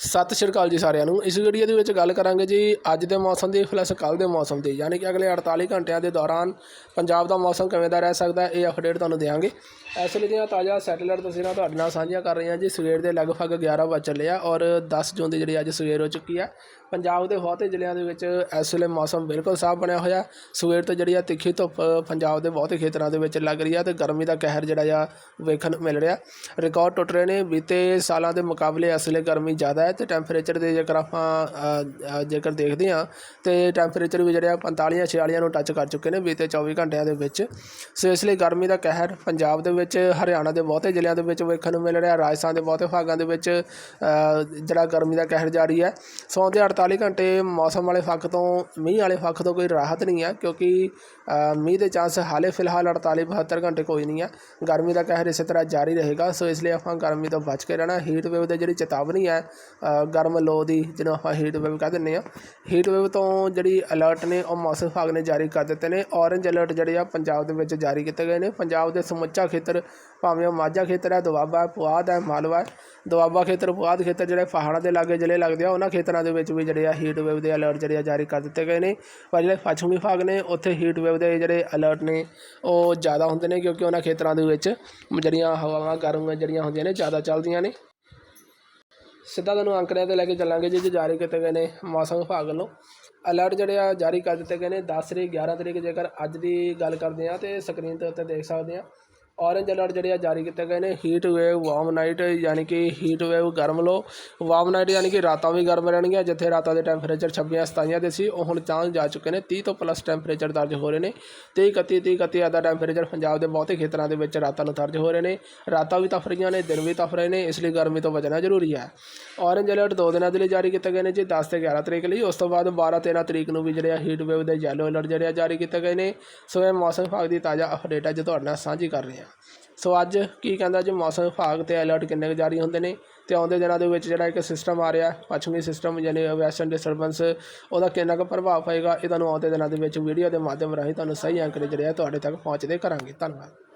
ਸਤਿ ਸ਼੍ਰੀ ਅਕਾਲ ਜੀ ਸਾਰਿਆਂ ਨੂੰ। ਇਸ ਵੀਡੀਓ ਦੇ ਵਿੱਚ ਗੱਲ ਕਰਾਂਗੇ ਜੀ ਅੱਜ ਦੇ ਮੌਸਮ ਦੀ ਪਲੱਸ ਕੱਲ੍ਹ ਦੇ ਮੌਸਮ ਦੀ। ਯਾਨੀ ਕਿ ਅਗਲੇ 48 ਘੰਟਿਆਂ ਦੇ ਦੌਰਾਨ ਪੰਜਾਬ ਦਾ ਮੌਸਮ ਕਿਵੇਂ ਦਾ ਰਹਿ ਸਕਦਾ ਇਹ ਅਪਡੇਟ ਤੁਹਾਨੂੰ ਦੇਵਾਂਗੇ ਇਸ ਲਈ ਦੀਆਂ ਤਾਜ਼ਾ ਸੈਟੇਲਾਈਟ ਤਸਵੀਰਾਂ ਤੁਹਾਡੇ ਨਾਲ ਸਾਂਝੀਆਂ ਕਰ ਰਹੀਆਂ ਜੀ। ਸਵੇਰ ਦੇ ਲਗਭਗ 11 ਵਜੇ ਚੱਲੇ ਆ ਔਰ 10 ਜੂਨ ਦੀ ਜਿਹੜੀ ਅੱਜ ਸਵੇਰ ਹੋ ਚੁੱਕੀ ਆ। ਪੰਜਾਬ ਦੇ ਬਹੁਤੇ ਜ਼ਿਲ੍ਹਿਆਂ ਦੇ ਵਿੱਚ ਇਸ ਵੇਲੇ ਮੌਸਮ ਬਿਲਕੁਲ ਸਾਫ਼ ਬਣਿਆ ਹੋਇਆ। ਸਵੇਰ ਤੋਂ ਜਿਹੜੀ ਆ ਤਿੱਖੀ ਧੁੱਪ ਪੰਜਾਬ ਦੇ ਬਹੁਤੇ ਖੇਤਰਾਂ ਦੇ ਵਿੱਚ ਲੱਗ ਰਹੀ ਆ ਤੇ ਗਰਮੀ ਦਾ ਕਹਿਰ ਜਿਹੜਾ ਆ ਵੇਖਣ ਨੂੰ ਮਿਲ ਰਿਹਾ। ਰਿਕਾਰਡ ਟੁੱਟ ਰਹੇ ਨੇ। ਬੀਤੇ ਸਾਲਾਂ ਦੇ ਮੁਕਾਬਲੇ ਇਸ ਵੇਲੇ ਗਰਮੀ ਜ਼ਿਆਦਾ ਹੈ ਤੇ ਟੈਂਪਰੇਚਰ ਦੇ ਜੇਕਰ ਆਪਾਂ ਜੇਕਰ ਦੇਖਦੇ ਹਾਂ ਤੇ ਟੈਂਪਰੇਚਰ ਵੀ ਜਿਹੜੇ ਆ 45 46 ਨੂੰ ਟੱਚ ਕਰ ਚੁੱਕੇ ਨੇ ਬੀਤੇ 24 ਘੰਟਿਆਂ ਦੇ ਵਿੱਚ। ਸੋ ਇਸ ਲਈ ਗਰਮੀ ਦਾ ਕਹਿਰ ਪੰਜਾਬ ਦੇ ਵਿੱਚ, ਹਰਿਆਣਾ ਦੇ ਬਹੁਤੇ ਜ਼ਿਲ੍ਹਿਆਂ ਦੇ ਵਿੱਚ ਵੇਖਣ ਨੂੰ ਮਿਲ ਰਿਹਾ, ਰਾਜਸਥਾਨ ਦੇ ਬਹੁਤੇ ਭਾਗਾਂ ਦੇ ਵਿੱਚ ਜਿਹੜਾ ਗਰਮੀ ਦਾ ਕਹਿਰ ਜਾਰੀ ਹੈ। ਸੌ ਦੇ 48 ਘੰਟੇ ਮੌਸਮ ਵਾਲੇ ਫੱਕ ਤੋਂ, ਮੀਂਹ ਵਾਲੇ ਪੱਖ ਤੋਂ ਕੋਈ ਰਾਹਤ ਨਹੀਂ ਹੈ ਕਿਉਂਕਿ ਮੀਂਹ ਦੇ ਚਾਂਸ ਹਾਲੇ ਫਿਲਹਾਲ 48 72 ਘੰਟੇ ਕੋਈ ਨਹੀਂ ਹੈ। ਗਰਮੀ ਦਾ ਕਹਿਰ ਇਸੇ ਤਰ੍ਹਾਂ ਜਾਰੀ ਰਹੇਗਾ। ਸੋ ਇਸ ਲਈ ਆਪਾਂ ਗਰਮੀ ਤੋਂ ਬਚ ਕੇ ਰਹਿਣਾ ਹੀਟ ਵੇਵ ਦੀ ਜਿਹੜੀ ਚੇਤਾਵਨੀ ਹੈ ਗਰਮ ਲੋ ਦੀ ਜਿਹਨੂੰ ਆਪਾਂ ਹੀਟ ਵੇਵ ਕਹਿ ਦਿੰਦੇ ਆ ਹੀਟ ਵੇਵ ਤੋਂ ਜਿਹੜੀ ਅਲਰਟ ਨੇ ਉਹ ਮੌਸਮ ਵਿਭਾਗ ਨੇ ਜਾਰੀ ਕਰ ਦਿੱਤੇ ਨੇ। ਔਰੇਂਜ ਅਲਰਟ ਜਿਹੜੇ ਆ ਪੰਜਾਬ ਦੇ ਵਿੱਚ ਜਾਰੀ ਕੀਤੇ ਗਏ ਨੇ। ਪੰਜਾਬ ਦੇ ਸਮੁੱਚਾ ਖੇਤਰ ਭਾਵੇਂ ਉਹ ਮਾਝਾ ਖੇਤਰ ਹੈ, ਦੁਆਬਾ, ਪੁਆਧ ਹੈ, ਮਾਲਵਾ ਹੈ। ਦੁਆਬਾ ਖੇਤਰ, ਪੁਆਧ ਖੇਤਰ ਜਿਹੜੇ ਪਹਾੜਾਂ ਦੇ ਲਾਗੇ ਜ਼ਿਲ੍ਹੇ ਲੱਗਦੇ ਆ, ਉਹਨਾਂ ਖੇਤਰਾਂ ਦੇ ਵਿੱਚ ਵੀ ਜਿਹੜੇ ਆ ਹੀਟ ਵੇਵ ਦੇ ਅਲਰਟ ਜਿਹੜੇ ਆ ਜਾਰੀ ਕਰ ਦਿੱਤੇ ਗਏ ਨੇ। ਪਰ ਜਿਹੜੇ ਪੱਛਮੀ ਭਾਗ ਨੇ, ਉੱਥੇ ਹੀਟ ਵੇਵ ਦੇ ਜਿਹੜੇ ਅਲਰਟ ਨੇ, ਉਹ ਜ਼ਿਆਦਾ ਹੁੰਦੇ ਨੇ ਕਿਉਂਕਿ ਉਹਨਾਂ ਖੇਤਰਾਂ ਦੇ ਵਿੱਚ ਜਿਹੜੀਆਂ ਹਵਾਵਾਂ, ਗਰਮ ਜਿਹੜੀਆਂ ਹੁੰਦੀਆਂ ਨੇ, ਜ਼ਿਆਦਾ ਚੱਲਦੀਆਂ ਨੇ। ਸਿੱਧਾ ਤੁਹਾਨੂੰ ਅੰਕੜਿਆਂ ਤੇ ਲੈ ਕੇ ਚੱਲਾਂਗੇ ਜੀ, ਜੋ ਜਾਰੀ ਕੀਤੇ ਗਏ ਨੇ ਮੌਸਮ ਵਿਭਾਗ ਵੱਲੋਂ। ਅਲਰਟ ਜਿਹੜੇ ਆ ਜਾਰੀ ਕਰ ਦਿੱਤੇ ਗਏ ਨੇ 10 ਤਰੀਕ 11 ਤਰੀਕ ਜੇਕਰ ਅੱਜ ਦੀ ਗੱਲ ਕਰਦੇ ਆ ਤੇ ਸਕਰੀਨ ਦੇ ਉੱਤੇ ਦੇਖ ਸਕਦੇ ਆ ਔਰੇਂਜ ਅਲਰਟ ਜਿਹੜੇ ਆ ਜਾਰੀ ਕੀਤੇ ਗਏ ਨੇ। ਹੀਟ ਵੇਵ ਵਾਰਮ ਨਾਈਟ ਯਾਨੀ ਕਿ ਹੀਟ ਵੇਵ ਗਰਮ ਲੋ ਵਾਰਮ ਨਾਈਟ ਯਾਨੀ ਕਿ ਰਾਤਾਂ ਵੀ ਗਰਮ ਰਹਿਣਗੀਆਂ, ਜਿੱਥੇ ਰਾਤਾਂ ਦੇ ਟੈਂਪਰੇਚਰ 26 27 ਦੇ ਸੀ, ਉਹ ਹੁਣ ਚਾਂਸ ਜਾ ਚੁੱਕੇ ਨੇ। 30 ਤੋਂ ਪਲੱਸ ਟੈਂਪਰੇਚਰ ਦਰਜ ਹੋ ਰਹੇ ਨੇ। 23 31 30 31 ਦਾ ਟੈਂਪਰੇਚਰ ਪੰਜਾਬ ਦੇ ਬਹੁਤੇ ਖੇਤਰਾਂ ਦੇ ਵਿੱਚ ਰਾਤਾਂ ਨੂੰ ਦਰਜ ਹੋ ਰਹੇ ਨੇ। ਰਾਤਾਂ ਵੀ ਤਫ ਰਹੀਆਂ ਨੇ, ਦਿਨ ਵੀ ਤਫ ਰਹੇ ਨੇ, ਇਸ ਲਈ ਗਰਮੀ ਤੋਂ ਬਚਣਾ ਜ਼ਰੂਰੀ ਹੈ। ਔਰੇਂਜ ਅਲਰਟ ਦੋ ਦਿਨਾਂ ਦੇ ਲਈ ਜਾਰੀ ਕੀਤੇ ਗਏ ਨੇ ਜੀ 10 ਤੇ 11 ਤਰੀਕ ਲਈ। ਉਸ ਤੋਂ ਬਾਅਦ 12 13 ਤਰੀਕ ਨੂੰ ਵੀ ਜਿਹੜੇ ਆ ਹੀਟ ਵੇਵ ਦੇ ਯੈਲੋ ਅਲਰਟ ਜਿਹੜੇ ਆ ਜਾਰੀ ਕੀਤੇ ਗਏ ਨੇ। ਸੋ ਇਹ ਮੌਸਮ ਵਿਭਾਗ ਦੀ ਤਾਜ਼ਾ ਅਪਡੇਟ ਹੈ ਜੋ ਤੁਹਾਡੇ ਨਾਲ ਸਾਂਝੀ ਕਰ ਰਹੇ ਹਾਂ। ਸੋ ਅੱਜ ਕੀ ਕਹਿੰਦਾ ਜੀ, ਮੌਸਮ ਵਿਭਾਗ ਤੇ ਅਲਰਟ ਕਿੰਨੇ ਕੁ ਜਾਰੀ ਹੁੰਦੇ ਨੇ ਤੇ ਆਉਂਦੇ ਦਿਨਾਂ ਦੇ ਵਿੱਚ ਜਿਹੜਾ ਇੱਕ ਸਿਸਟਮ ਆ ਰਿਹਾ, ਪੱਛਮੀ ਸਿਸਟਮ ਯਾਨੀ ਵੈਸਟਰਨ ਡਿਸਟਰਬੈਂਸ ਉਹਦਾ ਕਿੰਨਾ ਕੁ ਪ੍ਰਭਾਵ ਪਏਗਾ, ਇਹ ਤੁਹਾਨੂੰ ਆਉਂਦੇ ਦਿਨਾਂ ਦੇ ਵਿੱਚ ਵੀਡੀਓ ਦੇ ਮਾਧਿਅਮ ਰਾਹੀਂ ਤੁਹਾਨੂੰ ਸਹੀ ਅੰਕੜੇ ਜਿਹੜੇ ਆ ਤੁਹਾਡੇ ਤੱਕ ਪਹੁੰਚਦੇ ਕਰਾਂਗੇ। ਧੰਨਵਾਦ।